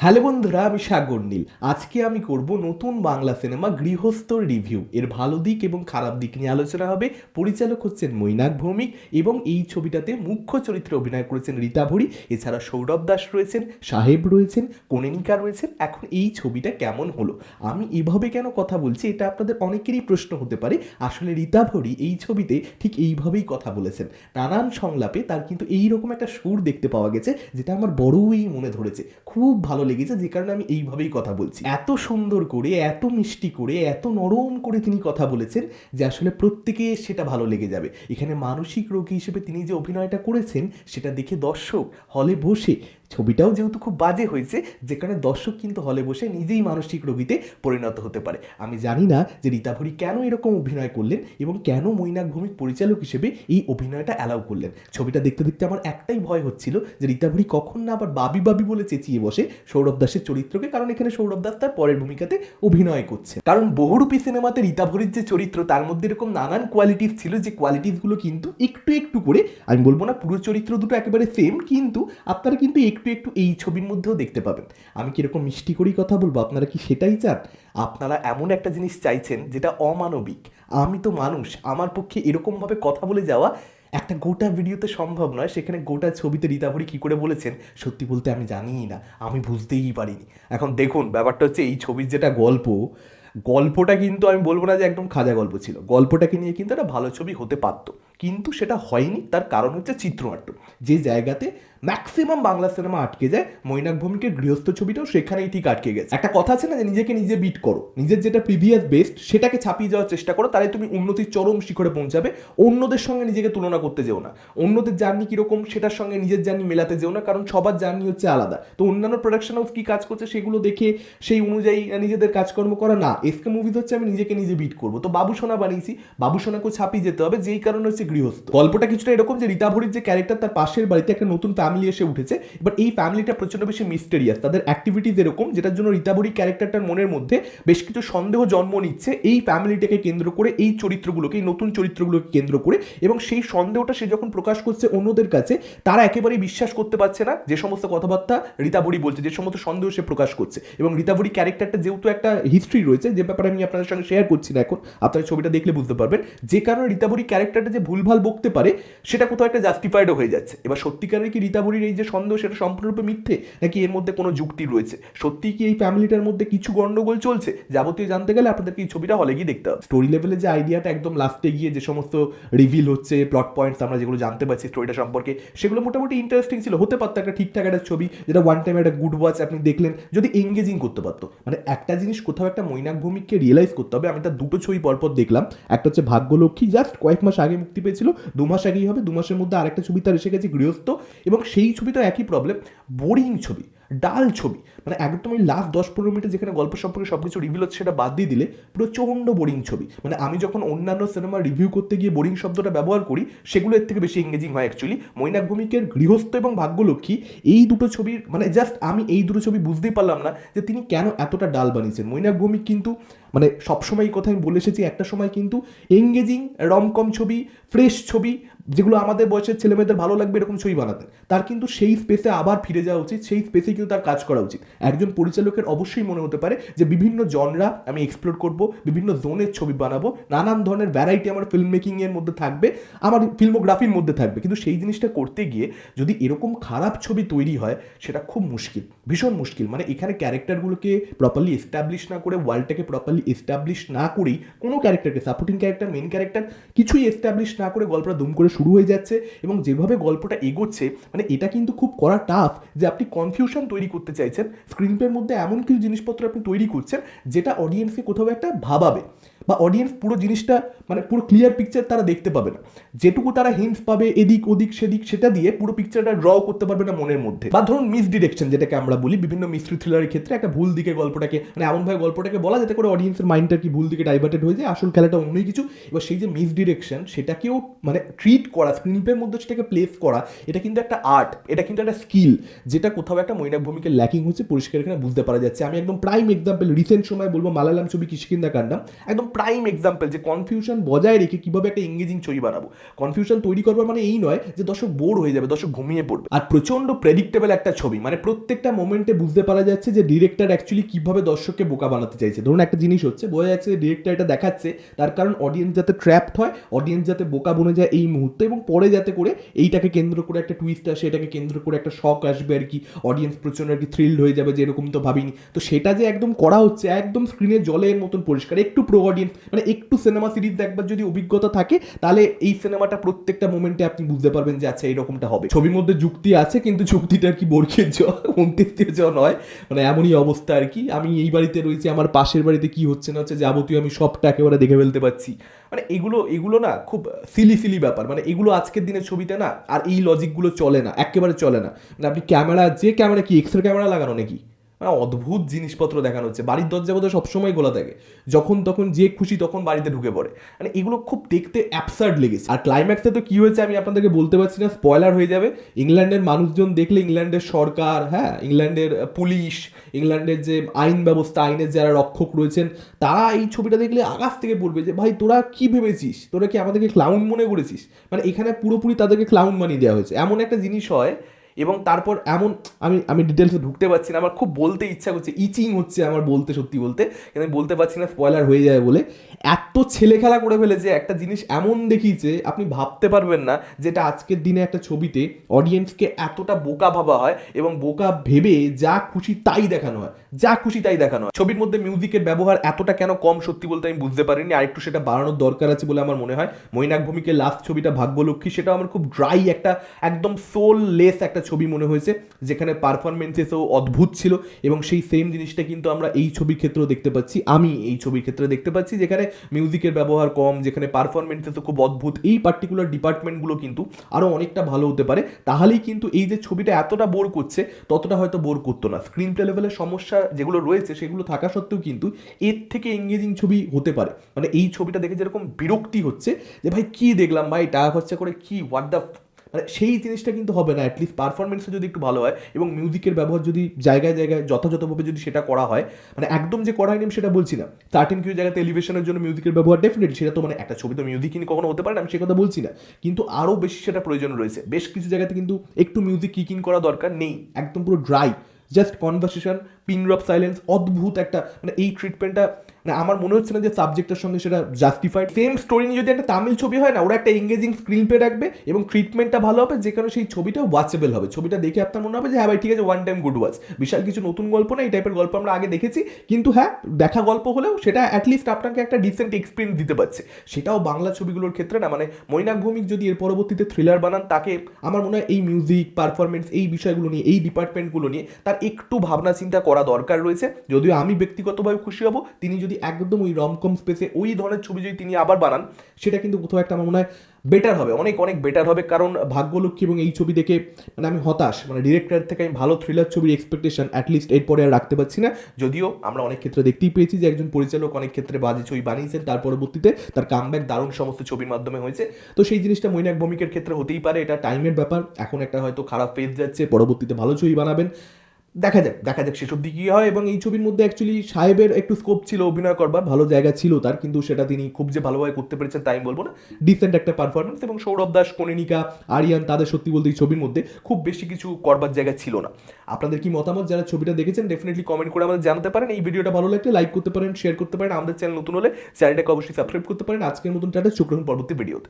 Hello বন্ধুরা, আমি সাগর নীল। আজকে আমি করব নতুন বাংলা সিনেমা গৃহস্থর রিভিউ। এর ভালো দিক এবং খারাপ দিক নিয়ে আলোচনা হবে পরিচালক হচ্ছেন মৈনাক ভৌমিক এবং এই ছবিটাতে মুখ্য চরিত্রে অভিনয় করেছেন রীতা ভরি এছাড়া সৌরভ দাস রয়েছেন, সাহেব রয়েছেন, কনেনিকা রয়েছেন। এখন এই ছবিটা কেমন হলো? আমি এভাবে কেন কথা বলছি এটা আপনাদের অনেকেরই প্রশ্ন হতে পারে। আসলে রীতা ভরি এই ছবিতে ঠিক এইভাবেই কথা বলেছেন। নানান সংলাপে তার কিন্তু এইরকম একটা সুর দেখতে পাওয়া গেছে, যেটা আমার বড়ই মনে ধরেছে। খুব ভালো লেগেছে, যে কারণে আমি এইভাবেই কথা বলছি। এত সুন্দর করে, এত মিষ্টি করে, এত নরম করে তিনি কথা বলেছেন যে আসলে প্রত্যেকে সেটা ভালো লেগে যাবে। এখানে মানসিক রোগী হিসেবে তিনি যে অভিনয়টা করেছেন, সেটা দেখে দর্শক হলে বসে ছবিটাও যেহেতু খুব বাজে হয়েছে যেখানে দর্শক কিন্তু হলে বসে নিজেই মানসিক রোগীতে পরিণত হতে পারে। আমি জানি না যে রীতা ভরি কেন এরকম অভিনয় করলেন এবং কেন মৈনাক ভৌমিক পরিচালক হিসেবে এই অভিনয়টা অ্যালাউ করলেন। ছবিটা দেখতে দেখতে আমার একটাই ভয় হচ্ছিল যে রীতা ভরি কখন না আবার বাবি বাবি বলে চেঁচিয়ে বসে সৌরভ দাসের চরিত্রকে, কারণ এখানে সৌরভ দাস তার পরের ভূমিকাতে অভিনয় করছে। কারণ বহুরূপী সিনেমাতে রীতা ভরির যে চরিত্র, তার মধ্যে এরকম নানান কোয়ালিটিস ছিল যে কোয়ালিটিসগুলো কিন্তু একটু একটু করে, আমি বলব না পুরো চরিত্র দুটো একেবারে সেম কিন্তু আপনারা কিন্তু একটু একটু এই ছবির মধ্যেও দেখতে পাবেন। আমি কীরকম মিষ্টি করেই কথা বলব? আপনারা কি সেটাই চান? আপনারা এমন একটা জিনিস চাইছেন যেটা অমানবিক। আমি তো মানুষ, আমার পক্ষে এরকমভাবে কথা বলে যাওয়া একটা গোটা ভিডিওতে সম্ভব নয়। সেখানে গোটা ছবিতে রীতাভরি কী করে বলেছেন, সত্যি বলতে আমি জানিই না। আমি বুঝতেই পারিনি। এখন দেখুন, ব্যাপারটা হচ্ছে এই ছবির যেটা গল্প, গল্পটা কিন্তু আমি বলব না যে একদম খাজা গল্প ছিল। গল্পটাকে নিয়ে কিন্তু একটা ভালো ছবি হতে পারতো। কিন্তু সেটা হয়নি, তার কারণ হচ্ছে চিত্রনাট্য। যে জায়গাতে ম্যাক্সিমাম বাংলা সিনেমা আটকে যায়, মৈনাক ভূমিকের গৃহস্থ ছবিটাও সেখানেই ঠিক আটকে গেছে। একটা কথা আছে না যে নিজেকে নিজে বিট করো, নিজের যেটা প্রিভিয়াস বেস্ট সেটাকে ছাপিয়ে যাওয়ার চেষ্টা করো, তাহলে তুমি উন্নতির চরম শিখরে পৌঁছাবে, অন্যদের সঙ্গে নিজেকে তুলনা করতে যেও না। অন্যদের জার্নি কীরকম সেটার সঙ্গে নিজের জার্নি মেলাতে যেও না, কারণ সবার জার্নি হচ্ছে আলাদা। তো অন্যান্য প্রোডাকশন হাউস কী কাজ করছে সেগুলো দেখে সেই অনুযায়ী নিজেদের কাজকর্ম করা, না এসকে মুভিজ হচ্ছে আমি নিজেকে নিজে বিট করব। তো বাবুসোনা বানিয়েছি, বাবুসোনাকেও ছাপিয়ে যেতে হবে, যেই কারণে হচ্ছে গৃহস্থ। গল্পটা কিছুটা এরকম যে রীতা ভরির যে ক্যারেক্টার তার পাশের বাড়িতে একটা নতুন ফ্যামিলি এসে উঠেছে, এবার এই ফ্যামিলিটা প্রচণ্ড বেশি মিস্টেরিয়াস তাদের অ্যাক্টিভিটিস এরকম, যেটার জন্য রীতা ভরি ক্যারেক্টারটার মনের মধ্যে বেশ কিছু সন্দেহ জন্ম নিচ্ছে এই ফ্যামিলিটাকে কেন্দ্র করে, এই চরিত্রগুলোকে, এই নতুন চরিত্রগুলোকে কেন্দ্র করে এবং সেই সন্দেহটা সে যখন প্রকাশ করছে অন্যদের কাছে, তারা একেবারেই বিশ্বাস করতে পারছে না যে সমস্ত কথাবার্তা রীতা ভরি বলছে, যে সমস্ত সন্দেহ সে প্রকাশ করছে। এবং রীতা ভরি ক্যারেক্টারটা যেহেতু একটা হিস্ট্রি রয়েছে, যে ব্যাপারে আমি আপনাদের সঙ্গে শেয়ার করছি না এখন, আপনারা ছবিটা দেখলে বুঝতে পারবেন। যে কারণে রীতাবরী ক্যারেক্টারটা যে ভুলভাল বকতে পারে, সেটা কোথাও একটা জাস্টিফাইডও হয়ে যাচ্ছে। এবার সত্যিকারের কি রীতাবরীর এই যে সন্দেহ সেটা সম্পূর্ণরূপে মিথ্যে, নাকি এর মধ্যে কোনো যুক্তি রয়েছে? সত্যি কি এই ফ্যামিলিটার মধ্যে কিছু গন্ডগোল চলছে? যাবতীয় জানতে গেলে আপনাদেরকে এই ছবিটা হলে গিয়ে দেখতে হবে। স্টোরি লেভেলে যে আইডিয়াটা একদম লাস্টে গিয়ে যে সমস্ত রিভিল হচ্ছে প্লট পয়েন্টস আমরা যেগুলো জানতে পারছি স্টোরিটা সম্পর্কে, সেগুলো মোটামুটি ইন্টারেস্টিং ছিল। হতে পারতো একটা ঠিকঠাক একটা ছবি, যেটা ওয়ান টাইম একটা গুড ওয়াচ আপনি দেখলেন, যদি এঙ্গেজিং করতে পারতো। মানে একটা জিনিস কোথাও একটা মৈনাক ভূমিককে রিয়েলাইজ করতে হবে, আমি তার দুটো ছবি পরপর দেখলাম। একটা হচ্ছে ভাগ্যলক্ষ্মী জাস্ট কয়েক মাস আগে মুক্তি পেয়েছিল, দু মাস আগেই হবে, দু মাসের মধ্যে আরেকটা ছবি তার এসে গেছে গৃহস্থ, এবং সেই ছবিটা একই প্রবলেম বোরিং ছবি। ডাল ছবি। মানে একদম ওই লাস্ট দশ পনেরো মিনিটে যেখানে গল্প সম্পর্কে সব কিছু রিভিল হচ্ছে সেটা বাদ দিয়ে দিলে প্রচণ্ড বোরিং ছবি। মানে আমি যখন অন্যান্য সিনেমা রিভিউ করতে গিয়ে বোরিং শব্দটা ব্যবহার করি, সেগুলো এর থেকে বেশি এঙ্গেজিং হয় অ্যাকচুয়ালি মৈনাক ভূমিকের গৃহস্থ এবং ভাগ্যলক্ষ্মী এই দুটো ছবির মানে জাস্ট আমি এই দুটো ছবি বুঝতেই পারলাম না যে তিনি কেন এতটা ডাল বানিয়েছেন। মৈনাক ভৌমিক কিন্তু মানে সবসময় এই কথা আমি বলে এসেছি, একটা সময় কিন্তু এঙ্গেজিং রমকম ছবি ফ্রেশ ছবি যেগুলো আমাদের বয়সের ছেলেমেয়েদের ভালো লাগবে এরকম ছবি বানাতেন তার কিন্তু সেই স্পেসে আবার ফিরে যাওয়া উচিত, সেই স্পেসে কিন্তু তার কাজ করা উচিত। একজন পরিচালকের অবশ্যই মনে হতে পারে যে বিভিন্ন জনরা আমি এক্সপ্লোর করব, বিভিন্ন জোনের ছবি বানাবো, নানান ধরনের ভ্যারাইটি আমার ফিল্ম মেকিংয়ের মধ্যে থাকবে, আমার ফিল্মোগ্রাফির মধ্যে থাকবে। কিন্তু সেই জিনিসটা করতে গিয়ে যদি এরকম খারাপ ছবি তৈরি হয়, সেটা খুব মুশকিল, ভীষণ মুশকিল। মানে এখানে ক্যারেক্টারগুলোকে প্রপারলি এস্টাবলিশ না করে ওয়ার্ল্ডটাকে প্রপারলি এস্টাবলিশ না করেই কোনো ক্যারেক্টারকে সাপোর্টিং ক্যারেক্টার মেন ক্যারেক্টার কিছুই এস্টাবলিশ না করে গল্পটা দুম করে শুরু হয়ে যাচ্ছে এবং যেভাবে গল্পটা এগোচ্ছে মানে এটা কিন্তু খুব করা টাফ যে আপনি কনফিউশন তৈরি করতে চাইছেন। স্ক্রিন প্লের মধ্যে এমন কিছু জিনিসপত্র আপনি তৈরি করছেন, যেটা অডিয়েন্সকে কোথাও একটা ভাবাবে। বা অডিয়েন্স পুরো জিনিসটা মানে পুরো ক্লিয়ার পিকচার তারা দেখতে পাবে না। যেটুকু তারা হিন্টস পাবে এদিক, ওদিক, সেদিক, সেটা দিয়ে পুরো পিকচারটা ড্র করতে পারবে না মনের মধ্যে। বা ধরুন মিস ডিরেকশন যেটাকে আমরা বলি, বিভিন্ন মিস্ট্রি থ্রিলারের ক্ষেত্রে একটা ভুল দিকে গল্পটাকে মানে এমনভাবে গল্পটাকে বলা যাতে করে অডিয়েন্সের মাইন্ডটা কি ভুল দিকে ডাইভার্টেড হয়ে যায়, আসল খেলাটা অন্যই কিছু। এবার সেই যে মিস ডিরেকশন সেটাকেও মানে ট্রিট করা স্ক্রিন প্লের মধ্যে সেটাকে প্লেস করা, এটা কিন্তু একটা আর্ট এটা কিন্তু একটা স্কিল যেটা কোথাও একটা মৈনাক ভূমিকে ল্যাকিং হচ্ছে, পরিষ্কার এখানে বুঝতে পারা যাচ্ছে। আমি একদম প্রাইম এক্সাম্পল রিসেন্ট সময় বলব, মালায়ালাম ছবি কিসকিন্দা কান্ডাম একদম প্রাইম এক্সাম্পল যে কনফিউশন বজায় রেখে কীভাবে একটা এঙ্গেজিং ছবি বানাবো। কনফিউশন তৈরি করবার মানে এই নয় যে দর্শক বোর হয়ে যাবে, দর্শক ঘুমিয়ে পড়বে। আর প্রচণ্ড প্রেডিক্টেবল একটা ছবি মানে প্রত্যেকটা মোমেন্টে বুঝতে পারা যাচ্ছে যে ডিরেক্টর অ্যাকচুয়ালি কীভাবে দর্শককে বোকা বানাতে চাইছে। ধরুন একটা জিনিস হচ্ছে, বোঝা যাচ্ছে যে ডিরেক্টর এটা দেখাচ্ছে, তার কারণ অডিয়েন্স যাতে ট্র্যাপড হয় অডিয়েন্স যাতে বোকা বনে যায় এই মুহূর্তে এবং পরে যাতে করে এইটাকে কেন্দ্র করে একটা টুইস্ট আসে, এটাকে কেন্দ্র করে একটা শখ আসবে আর কি অডিয়েন্স প্রচণ্ড আর কি থ্রিল্ড হয়ে যাবে যে এরকম তো ভাবিনি। তো সেটা যে একদম করা হচ্ছে, একদম স্ক্রিনে জলের মতন পরিষ্কার, একটু প্রো অডিয়েন্স মানে একটু সিনেমা সিরিজ দেখবার যদি অভিজ্ঞতা থাকে, তাহলে এই সিনেমাটা প্রত্যেকটা মোমেন্টে আপনি বুঝতে পারবেন যে আচ্ছা এরকমটা হবে। ছবির মধ্যে যুক্তি আছে, কিন্তু যুক্তিটা আর কি বরখের জ জ নয়। মানে এমনই অবস্থা আর কি। আমি এই বাড়িতে রয়েছি, আমার পাশের বাড়িতে কি হচ্ছে না হচ্ছে যাবতীয় আমি সবটা একেবারে দেখে ফেলতে পারছি। মানে এগুলো এগুলো না খুব সিলি সিলি ব্যাপার। মানে এগুলো আজকের দিনের ছবিতে না, আর এই লজিকগুলো চলে না, একেবারে চলে না। মানে আপনি ক্যামেরা যে ক্যামেরা কি এক্সরে ক্যামেরা লাগানো নাকি? মানে অদ্ভুত জিনিসপত্র দেখানো হচ্ছে। বাড়ির দরজা বোধহয় সবসময় খোলা থাকে। যখন তখন যে খুশি তখন বাড়িতে ঢুকে পড়ে। মানে এগুলো খুব দেখতে অ্যাবসার্ড লেগেছে। আর ক্লাইম্যাক্সে তো কি হয়েছে আমি আপনাদেরকে বলতে পারছি না স্পয়লার হয়ে যাবে। ইংল্যান্ডের মানুষজন দেখলে ইংল্যান্ডের সরকার হ্যাঁ ইংল্যান্ডের পুলিশ, ইংল্যান্ডের যে আইন ব্যবস্থা, আইনের যারা রক্ষক রয়েছেন, তারা এই ছবিটা দেখলে আকাশ থেকে পড়বে যে, ভাই, তোরা কি ভেবেছিস? তোরা কি আমাদেরকে ক্লাউন মনে করেছিস? মানে এখানে পুরোপুরি তাদেরকে ক্লাউন বানিয়ে দেওয়া হয়েছে। এমন একটা জিনিস হয় এবং তারপর এমন, আমি আমি ডিটেলসে ঢুকতে পারছি না, আমার খুব বলতে ইচ্ছা করছে, ইচিং হচ্ছে আমার বলতে সত্যি বলতে, কিন্তু আমি বলতে পারছি না স্পয়লার হয়ে যায় বলে। এত ছেলে খেলা করে ফেলেছে, একটা জিনিস এমন দেখিয়েছে, আপনি ভাবতে পারবেন না, যেটা আজকের দিনে একটা ছবিতে অডিয়েন্সকে এতটা বোকা ভাবা হয় এবং বোকা ভেবে যা খুশি তাই দেখানো হয়, যা খুশি তাই দেখানো হয়। ছবির মধ্যে মিউজিকের ব্যবহার এতটা কেন কম সত্যি বলতে আমি বুঝতে পারিনি, আরেকটু সেটা বাড়ানোর দরকার আছে বলে আমার মনে হয়। মৈনাক ভূমিকের লাস্ট ছবিটা ভাগ্যলক্ষ্মী, সেটাও আমার খুব ড্রাই একটা, একদম সোল লেস একটা ছবি মনে হয়েছে, যেখানে পারফরমেন্সেসও অদ্ভুত ছিল এবং সেই সেম জিনিসটা কিন্তু আমরা এই ছবির ক্ষেত্রেও দেখতে পাচ্ছি। আমি এই ছবির ক্ষেত্রে দেখতে পাচ্ছি, যেখানে মিউজিকের ব্যবহার কম, যেখানে পারফরমেন্সেসও খুব অদ্ভুত। এই পার্টিকুলার ডিপার্টমেন্টগুলো কিন্তু আরও অনেকটা ভালো হতে পারে। তাহলেই কিন্তু এই যে ছবিটা এতটা বোর করছে, ততটা হয়তো বোর করতো না। স্ক্রিন প্লে লেভেলের সমস্যা যেগুলো রয়েছে, সেগুলো থাকা সত্ত্বেও কিন্তু এর থেকে এঙ্গেজিং ছবি হতে পারে। মানে এই ছবিটা দেখে যেরকম বিরক্তি হচ্ছে, যে ভাই কি দেখলাম, ভাই টাকা খরচা করে কি হোয়াট দ্য মানে সেই জিনিসটা কিন্তু হবে না অ্যাটলিস্ট পারফরমেন্সও যদি একটু ভালো হয় এবং মিউজিকের ব্যবহার যদি জায়গায় জায়গায় যথাযথভাবে যদি সেটা করা হয় মানে একদম যে করা হয়নি আমি সেটা বলছি না। সার্টেন কিছু জায়গাতে এলিভেশনের জন্য মিউজিকের ব্যবহার ডেফিনেটলি সেটা তো মানে একটা ছবি তো মিউজিক কিনে কখনো হতে পারে না, আমি সে কথা বলছি না। কিন্তু আরও বেশি সেটা প্রয়োজন রয়েছে। বেশ কিছু জায়গাতে কিন্তু একটু মিউজিক কিকিং করা দরকার নেই, একদম পুরো dry just conversation pin drop silence অদ্ভুত একটা মানে এই ট্রিটমেন্টটা মানে আমার মনে হচ্ছে না যে সাবজেক্টের সঙ্গে সেটা জাস্টিফাইড সেম স্টোরি নিয়ে যদি একটা তামিল ছবি হয় না, ওরা একটা এঙ্গেজিং স্ক্রিন পে রাখবে এবং ট্রিটমেন্টটা ভালো হবে যেখানে সেই ছবিটা ওয়াচেবল হবে। ছবিটা দেখে আপনার মনে হবে যে হ্যাঁ ভাই, ঠিক আছে ওয়ান টাইম গুড ওয়াচ বিশাল কিছু নতুন গল্প না, এই টাইপের গল্প আমরা আগে দেখেছি, কিন্তু হ্যাঁ দেখা গল্প হলেও সেটা অ্যাটলিস্ট আপনাকে একটা ডিসেন্ট এক্সপিরিয়েন্স দিতে পারছে। সেটাও বাংলা ছবিগুলোর ক্ষেত্রে না মানে মৈনাক ভৌমিক যদি এর পরবর্তীতে থ্রিলার বানান, তাকে আমার মনে হয় এই মিউজিক পারফরমেন্স এই বিষয়গুলো নিয়ে, এই ডিপার্টমেন্টগুলো নিয়ে তার একটু ভাবনা চিন্তা করা দরকার রয়েছে। যদিও আমি ব্যক্তিগতভাবে খুশি হব, তিনি যদি একদম ওই রমকম স্পেসে ওই ধরনের ছবি যদি তিনি আবার বানান, সেটা কিন্তু কোথাও একটা আমার মনে হয় বেটার হবে, অনেক অনেক বেটার হবে। কারণ ভাগ্যলক্ষ্মী এবং এই ছবি দেখে মানে আমি হতাশ মানে ডিরেক্টর থেকে আমি ভালো থ্রিলার ছবির এক্সপেকটেশন অ্যাটলিস্ট এরপরে আর রাখতে পারছি না। যদিও আমরা অনেক ক্ষেত্রে দেখতেই পেয়েছি যে একজন পরিচালক অনেক ক্ষেত্রে বাজে ছবি বানিয়েছেন, তার পরবর্তীতে তার কামব্যাক দারুণ সমস্ত ছবির মাধ্যমে হয়েছে। তো সেই জিনিসটা মৈনাক ভূমিকের ক্ষেত্রে হতেই পারে, এটা টাইমের ব্যাপার। এখন একটা হয়তো খারাপ ফেজ যাচ্ছে, পরবর্তীতে ভালো ছবি বানাবেন। দেখা যাক দেখা যাক সেসব দিকে হয় এবং এই ছবির মধ্যে অ্যাকচুয়ালি সাহেবের একটু স্কোপ ছিল অভিনয় করবার, ভালো জায়গা ছিল তার, কিন্তু সেটা তিনি খুব যে ভালোভাবে করতে পেরেছেন তাই বলব না। ডিসেন্ট একটা পারফরমেন্স এবং সৌরভ দাস কনিনিকা আরিয়ান, তাদের সত্যি বলতে এই ছবির মধ্যে খুব বেশি কিছু করবার জায়গা ছিল না। আপনাদের কি মতামত যারা ছবিটা দেখেছেন ডেফিনেটলি কমেন্ট করে আমাদের জানাতে পারেন। এই ভিডিওটা ভালো লাগলে লাইক করতে পারেন শেয়ার করতে পারেন। আমাদের চ্যানেল নতুন হলে চ্যানেলটাকে অবশ্যই সাবস্ক্রাইব করতে পারেন। আজকের মতন টাটা শুক্রবার পরবর্তী ভিডিওতে